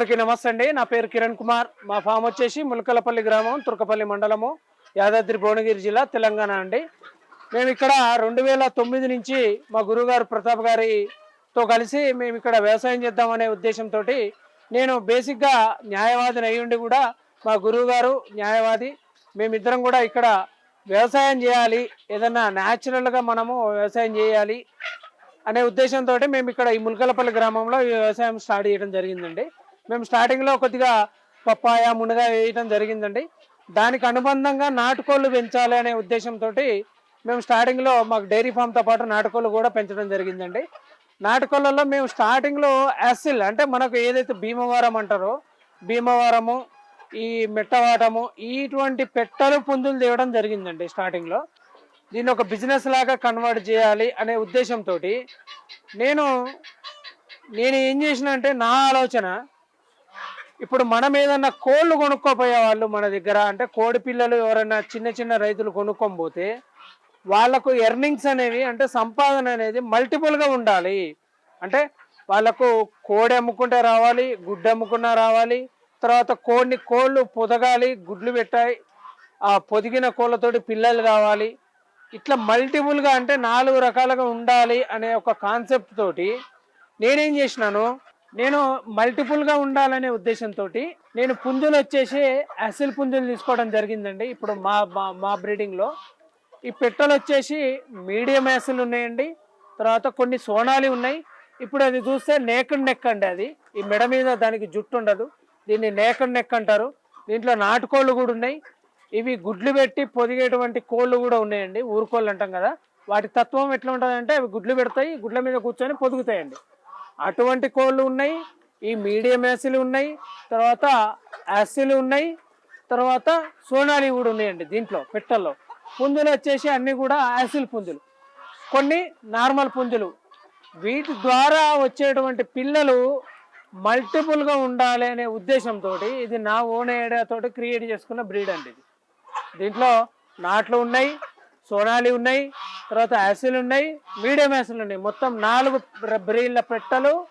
అందరికీ నమస్తే అండి. నా పేరు కిరణ్ కుమార్. మా ఫామ్ వచ్చేసి ములకలపల్లి గ్రామం తుర్కపల్లి మండలము యాదాద్రి భువనగిరి జిల్లా తెలంగాణ అండి. మేము ఇక్కడ రెండు వేల తొమ్మిది నుంచి మా గురుగారు ప్రతాప్ గారితో కలిసి మేము ఇక్కడ వ్యవసాయం చేద్దామనే ఉద్దేశంతో నేను బేసిక్గా న్యాయవాదిని అయ్యుండి ఉండి కూడా మా గురువు గారు న్యాయవాది మేమిద్దరం కూడా ఇక్కడ వ్యవసాయం చేయాలి ఏదన్నా న్యాచురల్గా మనము వ్యవసాయం చేయాలి అనే ఉద్దేశంతో మేము ఇక్కడ ఈ ములకలపల్లి గ్రామంలో ఈ వ్యవసాయం స్టార్ట్ చేయడం జరిగిందండి. మేము స్టార్టింగ్లో కొద్దిగా పప్పాయ మునగ వేయటం జరిగిందండి. దానికి అనుబంధంగా నాటుకోళ్ళు పెంచాలి అనే ఉద్దేశంతో మేము స్టార్టింగ్లో మాకు డైరీ ఫామ్తో పాటు నాటుకోళ్ళు కూడా పెంచడం జరిగిందండి. నాటుకోళ్ళలో మేము స్టార్టింగ్లో యాసిల్ అంటే మనకు ఏదైతే భీమవరం అంటారో భీమవరము ఈ మెట్టవాటము ఇటువంటి పెట్టలు పుంజులు తేవడం జరిగిందండి స్టార్టింగ్లో దీన్ని ఒక బిజినెస్ లాగా కన్వర్ట్ చేయాలి అనే ఉద్దేశంతో నేను నేను ఏం చేసిన అంటే నా ఆలోచన ఇప్పుడు మనం ఏదన్నా కోళ్ళు కొనుక్కోపోయే వాళ్ళు మన దగ్గర అంటే కోడి పిల్లలు ఎవరైనా చిన్న చిన్న రైతులు కొనుక్కోపోతే వాళ్ళకు ఎర్నింగ్స్ అనేవి అంటే సంపాదన అనేది మల్టిపుల్గా ఉండాలి. అంటే వాళ్ళకు కోడి అమ్ముకుంటే రావాలి గుడ్డు అమ్ముకున్నా రావాలి తర్వాత కోడిని కోళ్ళు పొదగాలి గుడ్లు పెట్టాయి ఆ పొదిగిన కోళ్ళతోటి పిల్లలు కావాలి ఇట్లా మల్టిపుల్గా అంటే నాలుగు రకాలుగా ఉండాలి అనే ఒక కాన్సెప్ట్ తోటి నేనేం చేసినాను నేను మల్టిపుల్గా ఉండాలనే ఉద్దేశంతో నేను పుంజులు వచ్చేసి అసిల్ పుంజులు తీసుకోవడం జరిగిందండి. ఇప్పుడు మా మా- మా బ్రీడింగ్లో ఈ పెట్టలు వచ్చేసి మీడియం యాసిల్ ఉన్నాయండి. తర్వాత కొన్ని సోనాలి ఉన్నాయి. ఇప్పుడు అది చూస్తే నేకడ్ నెక్ అండి అది. ఈ మెడ మీద దానికి జుట్టు ఉండదు. దీన్ని నేకడ్ నెక్ అంటారు. దీంట్లో నాటుకోళ్ళు కూడా ఉన్నాయి. ఇవి గుడ్లు పెట్టి పొదిగేటువంటి కోళ్ళు కూడా ఉన్నాయండి. ఊరుకోళ్ళు అంటాం కదా. వాటి తత్వం ఎట్లా ఉంటుందంటే అవి గుడ్లు పెడతాయి. గుడ్ల మీద కూర్చొని పొదుగుతాయండి. అటువంటి కోళ్ళు ఉన్నాయి ఈ మీడియం యాసిలు ఉన్నాయి తర్వాత యాసిలు ఉన్నాయి తర్వాత సోనాలి కూడా ఉన్నాయండి దీంట్లో పెట్టల్లో. పుంజులు వచ్చేసి అన్నీ కూడా యాసిల్ పుంజులు కొన్ని నార్మల్ పుంజులు వీటి ద్వారా వచ్చేటువంటి పిల్లలు మల్టిపుల్గా ఉండాలి అనే ఉద్దేశంతో ఇది నా ఓన్ ఐడియాతో క్రియేట్ చేసుకున్న బ్రీడ్ అండి ఇది. దీంట్లో నాట్లు ఉన్నాయి సోనాలి ఉన్నాయి తర్వాత యాసిల్ ఉన్నాయి మీడియం యాసిల్ ఉన్నాయి. మొత్తం నాలుగు బ్ర- పెట్టలు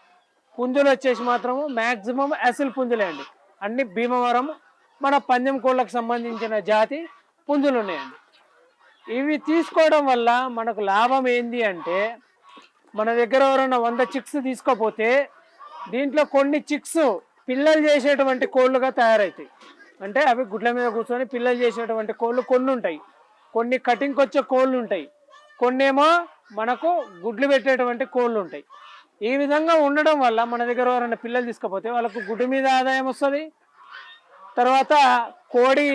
పుంజులు వచ్చేసి మాత్రము మ్యాక్సిమం యాసిల్ పుంజులే అండి. అన్ని భీమవరం మన పందెం కోళ్ళకు సంబంధించిన జాతి పుంజులు ఉన్నాయండి. ఇవి తీసుకోవడం వల్ల మనకు లాభం ఏంది అంటే మన దగ్గర ఎవరైనా వంద చిక్స్ తీసుకోపోతే దీంట్లో కొన్ని చిక్స్ పిల్లలు చేసేటువంటి కోళ్ళుగా తయారవుతాయి. అంటే అవి గుడ్ల మీద కూర్చొని పిల్లలు చేసేటువంటి కోళ్ళు కొన్ని ఉంటాయి. కొన్ని కటింగ్కి వచ్చే కోళ్ళు ఉంటాయి కొన్ని ఏమో మనకు గుడ్లు పెట్టేటువంటి కోళ్ళు ఉంటాయి ఈ విధంగా ఉండడం వల్ల మన దగ్గర ఎవరైనా పిల్లలు తీసుకపోతే వాళ్ళకు గుడ్డు మీద ఆదాయం వస్తుంది. తర్వాత కోడి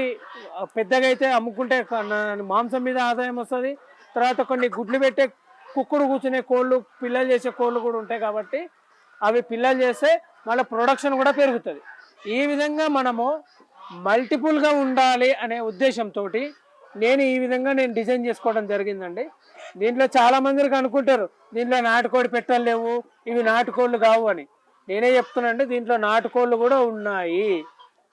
పెద్దగా అయితే అమ్ముకుంటే మాంసం మీద ఆదాయం వస్తుంది. తర్వాత కొన్ని గుడ్లు పెట్టే కుక్కుడు కూర్చునే కోళ్ళు పిల్లలు చేసే కోళ్ళు కూడా ఉంటాయి కాబట్టి అవి పిల్లలు చేస్తే మళ్ళీ ప్రొడక్షన్ కూడా పెరుగుతుంది. ఈ విధంగా మనము మల్టిపుల్గా ఉండాలి అనే ఉద్దేశంతో నేను ఈ విధంగా నేను డిజైన్ చేసుకోవడం జరిగిందండి. దీంట్లో చాలా మందికి అనుకుంటారు దీంట్లో నాటుకోడి పెట్టలు లేవు ఇవి నాటుకోళ్ళు కావు అని. నేనే చెప్తున్నానండి దీంట్లో నాటుకోళ్ళు కూడా ఉన్నాయి.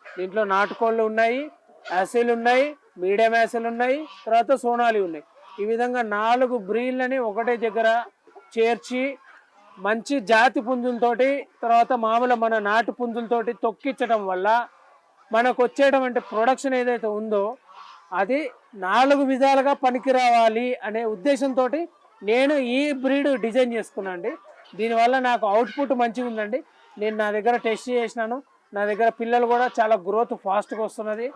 దీంట్లో నాటుకోళ్ళు ఉన్నాయి యాసిల్ ఉన్నాయి మీడియం యాసిల్ ఉన్నాయి తర్వాత సోనాలి ఉన్నాయి. ఈ విధంగా నాలుగు బ్రీళ్ళని ఒకటే దగ్గర చేర్చి మంచి జాతి పుంజులతోటి తర్వాత మామూలు మన నాటు పుంజులతోటి తొక్కించడం వల్ల మనకు వచ్చేటువంటి ప్రొడక్షన్ ఏదైతే ఉందో అది నాలుగు విధాలుగా పనికి రావాలి అనే ఉద్దేశంతో నేను ఈ బ్రీడ్ డిజైన్ చేసుకున్నాను అండి. దీనివల్ల నాకు అవుట్పుట్ మంచిగా ఉందండి. నేను నా దగ్గర టెస్ట్ చేసినాను. నా దగ్గర పిల్లలు కూడా చాలా గ్రోత్ ఫాస్ట్గా వస్తున్నది.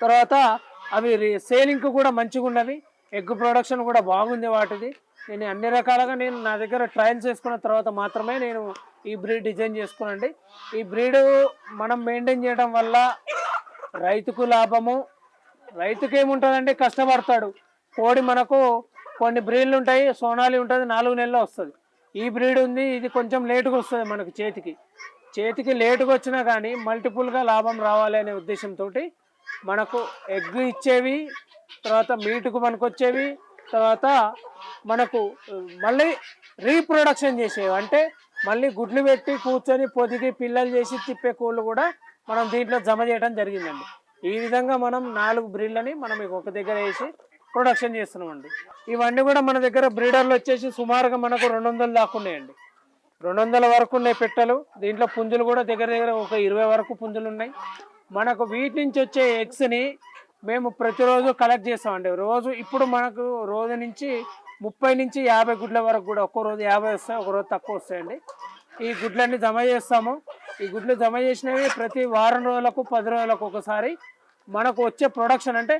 తర్వాత అవి సేలింగ్ కూడా మంచిగా ఉన్నవి. ఎగ్ ప్రొడక్షన్ కూడా బాగుంది వాటిది. నేను అన్ని రకాలుగా నేను నా దగ్గర ట్రయల్స్ చేసుకున్న తర్వాత మాత్రమే నేను ఈ బ్రీడ్ డిజైన్ చేసుకున్నాండి ఈ బ్రీడ్ మనం మెయింటైన్ చేయడం వల్ల రైతుకు లాభము రైతుకి ఏముంటుందండి కష్టపడతాడు. కోడి మనకు కొన్ని బ్రీడ్లు ఉంటాయి సోనాలి ఉంటుంది నాలుగు నెలలు వస్తుంది. ఈ బ్రీడ్ ఉంది ఇది కొంచెం లేటుగా వస్తుంది మనకు చేతికి. చేతికి లేటుగా వచ్చినా కానీ మల్టిపుల్గా లాభం రావాలి అనే ఉద్దేశంతో మనకు ఎగ్ ఇచ్చేవి తర్వాత మీటుకు మనకు వచ్చేవి తర్వాత మనకు మళ్ళీ రీప్రొడక్షన్ చేసేవి. అంటే మళ్ళీ గుడ్లు పెట్టి కూర్చొని పొదిగి పిల్లలు చేసి తిప్పే కోళ్ళు కూడా మనం దీంట్లో జమ చేయడం జరిగిందండి. ఈ విధంగా మనం నాలుగు బ్రీడ్లని మనం ఒక దగ్గర వేసి ప్రొడక్షన్ చేస్తున్నామండి. ఇవన్నీ కూడా మన దగ్గర బ్రీడర్లు వచ్చేసి సుమారుగా మనకు రెండు వందలు దాకా ఉన్నాయండి. రెండు వందల వరకు ఉన్నాయి పెట్టెలు. దీంట్లో పుంజులు కూడా దగ్గర దగ్గర ఒక ఇరవై వరకు పుంజులు ఉన్నాయి. మనకు వీటి నుంచి వచ్చే ఎగ్స్ని మేము ప్రతిరోజు కలెక్ట్ చేస్తామండి. రోజు ఇప్పుడు మనకు రోజు నుంచి ముప్పై నుంచి యాభై గుడ్ల వరకు కూడా ఒక్కో రోజు యాభై వస్తాయి ఒకరోజు తక్కువ వస్తాయండి. ఈ గుడ్లన్నీ జమ చేస్తాము. ఈ గుడ్లు జమ చేసినవి ప్రతి వారం రోజులకు పది రోజులకు ఒకసారి మనకు వచ్చే ప్రొడక్షన్ అంటే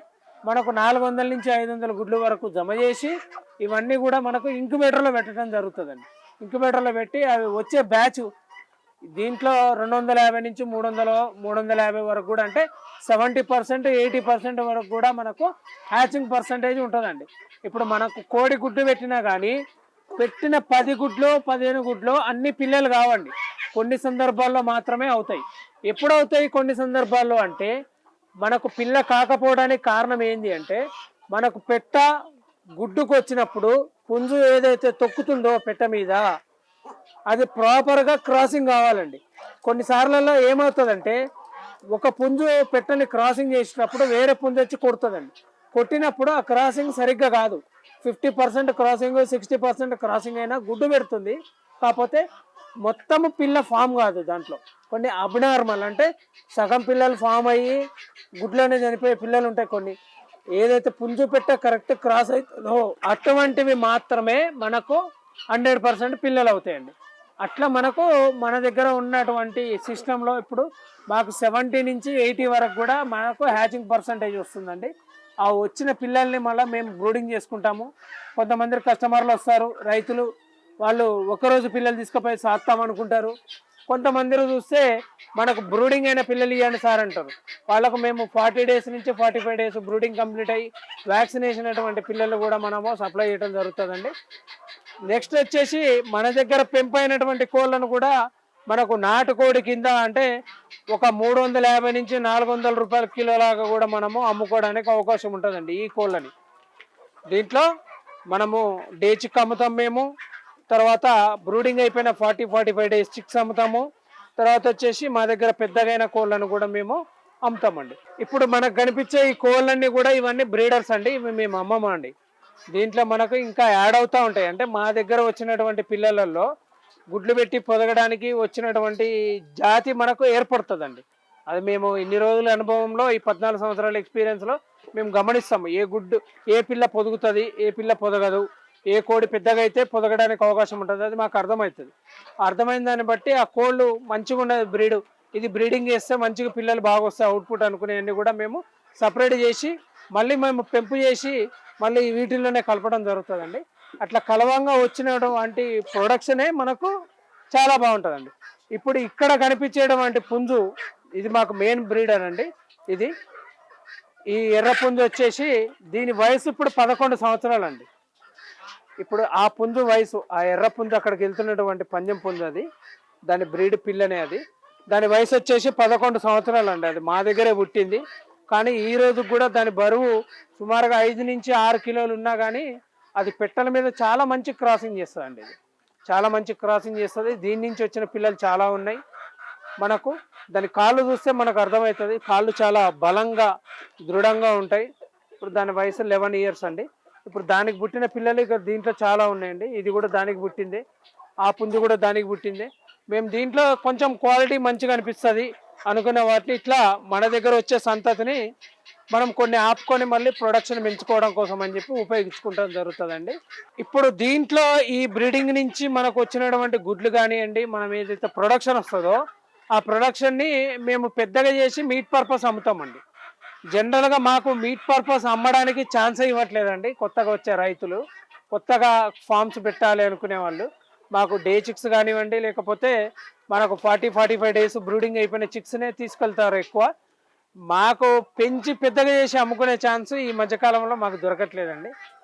మనకు నాలుగు వందల నుంచి ఐదు వందల గుడ్లు వరకు జమ చేసి ఇవన్నీ కూడా మనకు ఇంక్యుబేటర్లో పెట్టడం జరుగుతుందండి. ఇంక్యుబేటర్లో పెట్టి అవి వచ్చే బ్యాచ్ దీంట్లో రెండు వందల యాభై నుంచి మూడు వందల మూడు వందల యాభై వరకు కూడా అంటే సెవెంటీ పర్సెంట్ ఎయిటీ పర్సెంట్ వరకు కూడా మనకు హ్యాచింగ్ పర్సంటేజ్ ఉంటుందండి. ఇప్పుడు మనకు కోడి గుడ్డు పెట్టినా కానీ పెట్టిన పది గుడ్లు పదిహేను గుడ్లు అన్ని పిల్లలు కావండి. కొన్ని సందర్భాల్లో మాత్రమే అవుతాయి. ఎప్పుడు అవుతాయి కొన్ని సందర్భాల్లో అంటే మనకు పిల్ల కాకపోవడానికి కారణం ఏంటి అంటే మనకు పెట్ట గుడ్డుకు వచ్చినప్పుడు పుంజు ఏదైతే తొక్కుతుందో పెట్ట మీద అది ప్రాపర్గా క్రాసింగ్ కావాలండి. కొన్నిసార్లలో ఏమవుతుందంటే ఒక పుంజు పెట్టని క్రాసింగ్ చేసినప్పుడు వేరే పుంజు వచ్చి కొడుతుందండి. కొట్టినప్పుడు ఆ క్రాసింగ్ సరిగ్గా కాదు. Fifty percent crossing sixty percent crossing అయినా గుడ్డు పెడుతుంది. కాకపోతే మొత్తం పిల్ల ఫామ్ కాదు దాంట్లో. కొన్ని అబ్నార్మల్ అంటే సగం పిల్లలు ఫామ్ అయ్యి గుడ్లోనే చనిపోయే పిల్లలు ఉంటాయి కొన్ని. ఏదైతే పుంజు పెట్ట కరెక్ట్ క్రాస్ అవుతుందో అటువంటివి మాత్రమే మనకు హండ్రెడ్ పర్సెంట్ పిల్లలు అవుతాయండి. అట్లా మనకు మన దగ్గర ఉన్నటువంటి సిస్టంలో ఇప్పుడు మాకు సెవెంటీ నుంచి ఎయిటీ వరకు కూడా మనకు హ్యాచింగ్ పర్సంటేజ్ వస్తుందండి. ఆ వచ్చిన పిల్లల్ని మళ్ళీ మేము బ్రూడింగ్ చేసుకుంటాము. కొంతమంది కస్టమర్లు వస్తారు రైతులు. వాళ్ళు ఒకరోజు పిల్లలు తీసుకుపోయి సాస్తామనుకుంటారు కొంతమంది చూస్తే మనకు బ్రూడింగ్ అయిన పిల్లలు ఇవ్వండి సార్ అంటారు. వాళ్ళకు మేము ఫార్టీ డేస్ నుంచి forty five days brooding complete అయ్యి వ్యాక్సినేషన్ అటువంటి పిల్లలు కూడా మనము సప్లై చేయడం జరుగుతుందండి. నెక్స్ట్ వచ్చేసి మన దగ్గర పెంపైనటువంటి కోళ్ళను కూడా మనకు నాటుకోడి కింద అంటే ఒక మూడు వందల యాభై నుంచి నాలుగు వందల రూపాయల కిలోలాగా కూడా మనము అమ్ముకోవడానికి అవకాశం ఉంటుందండి ఈ కోళ్ళని. దీంట్లో మనము డే చిక్ అమ్ముతాం మేము తర్వాత బ్రూడింగ్ అయిపోయిన forty forty five days chicks అమ్ముతాము తర్వాత వచ్చేసి మా దగ్గర పెద్దగైన కోళ్ళను కూడా మేము అమ్ముతామండి. ఇప్పుడు మనకు కనిపించే ఈ కోళ్ళన్నీ కూడా ఇవన్నీ బ్రీడర్స్ అండి ఇవి మేము అమ్మమండి. దీంట్లో మనకు ఇంకా యాడ్ అవుతూ ఉంటాయి. అంటే మా దగ్గర వచ్చినటువంటి పిల్లలలో గుడ్లు పెట్టి పొదగడానికి వచ్చినటువంటి జాతి మనకు ఏర్పడుతుందండి. అది మేము ఇన్ని రోజుల అనుభవంలో ఈ పద్నాలుగు సంవత్సరాల ఎక్స్పీరియన్స్లో మేము గమనిస్తాము. ఏ గుడ్డు ఏ పిల్ల పొదుగుతుంది ఏ పిల్ల పొదగదు ఏ కోడి పెద్దగా అయితే పొదగడానికి అవకాశం ఉంటుంది అది మాకు అర్థమవుతుంది. అర్థమైన దాన్ని బట్టి ఆ కోళ్ళు మంచిగా ఉన్నది బ్రీడ్ ఇది బ్రీడింగ్ చేస్తే మంచిగా పిల్లలు బాగా వస్తాయి అవుట్పుట్ అనుకునేవన్నీ కూడా మేము సపరేట్ చేసి మళ్ళీ మేము పెంపు చేసి మళ్ళీ వీటిల్లోనే కలపడం జరుగుతుందండి. అట్లా కలవంగా వచ్చినటువంటి ప్రొడక్షనే మనకు చాలా బాగుంటుందండి. ఇప్పుడు ఇక్కడ కనిపించేటువంటి పుంజు ఇది మాకు మెయిన్ బ్రీడర్ అండి. ఇది ఈ ఎర్ర పుంజు వచ్చేసి దీని వయసు ఇప్పుడు పదకొండు సంవత్సరాలు అండి ఇప్పుడు ఆ పుంజు వయసు ఆ ఎర్ర పుంజు అక్కడికి వెళ్తున్నటువంటి పంజం పుంజు అది. దాని బ్రీడ్ పిల్లనే అది. దాని వయసు వచ్చేసి పదకొండు సంవత్సరాలు అండి అది. మా దగ్గరే పుట్టింది. కానీ ఈ రోజు కూడా దాని బరువు సుమారుగా ఐదు నుంచి ఆరు కిలోలు ఉన్నా కానీ అది పెట్టెల మీద చాలా మంచి క్రాసింగ్ చేస్తుంది అండి ఇది. చాలా మంచి క్రాసింగ్ చేస్తుంది. దీని నుంచి వచ్చిన పిల్లలు చాలా ఉన్నాయి. మనకు దాని కాళ్ళు చూస్తే మనకు అర్థమవుతుంది. కాళ్ళు చాలా బలంగా దృఢంగా ఉంటాయి. ఇప్పుడు దాని వయసు లెవెన్ ఇయర్స్ అండి. ఇప్పుడు దానికి పుట్టిన పిల్లలు ఇక దీంట్లో చాలా ఉన్నాయండి. ఇది కూడా దానికి పుట్టింది. ఆ పుంజు కూడా దానికి పుట్టింది. మేము దీంట్లో కొంచెం క్వాలిటీ మంచిగా అనిపిస్తుంది. అనుకునే వాటిని ఇట్లా మన దగ్గర వచ్చే సంతతిని మనం కొన్ని ఆపుకొని మళ్ళీ ప్రొడక్షన్ పెంచుకోవడం కోసం అని చెప్పి ఉపయోగించుకుంటాం జరుగుతుందండి. ఇప్పుడు దీంట్లో ఈ బ్రీడింగ్ నుంచి మనకు వచ్చినటువంటి గుడ్లు కానివ్వండి మనం ఏదైతే ప్రొడక్షన్ వస్తుందో ఆ ప్రొడక్షన్ని మేము పెద్దగా చేసి మీట్ పర్పస్ అమ్ముతామండి. జనరల్గా మాకు మీట్ పర్పస్ అమ్మడానికి ఛాన్స్ ఇవ్వట్లేదండి. కొత్తగా వచ్చే రైతులు కొత్తగా ఫార్మ్స్ పెట్టాలి అనుకునే వాళ్ళు. మాకు డే చిక్స్ కానివ్వండి లేకపోతే మనకు forty forty five days brooding అయిపోయిన చిక్స్నే తీసుకెళ్తారు ఎక్కువ. మాకు పెంచి పెద్దగా చేసి అమ్ముకునే ఛాన్స్ ఈ మధ్యకాలంలో మాకు దొరకట్లేదండి.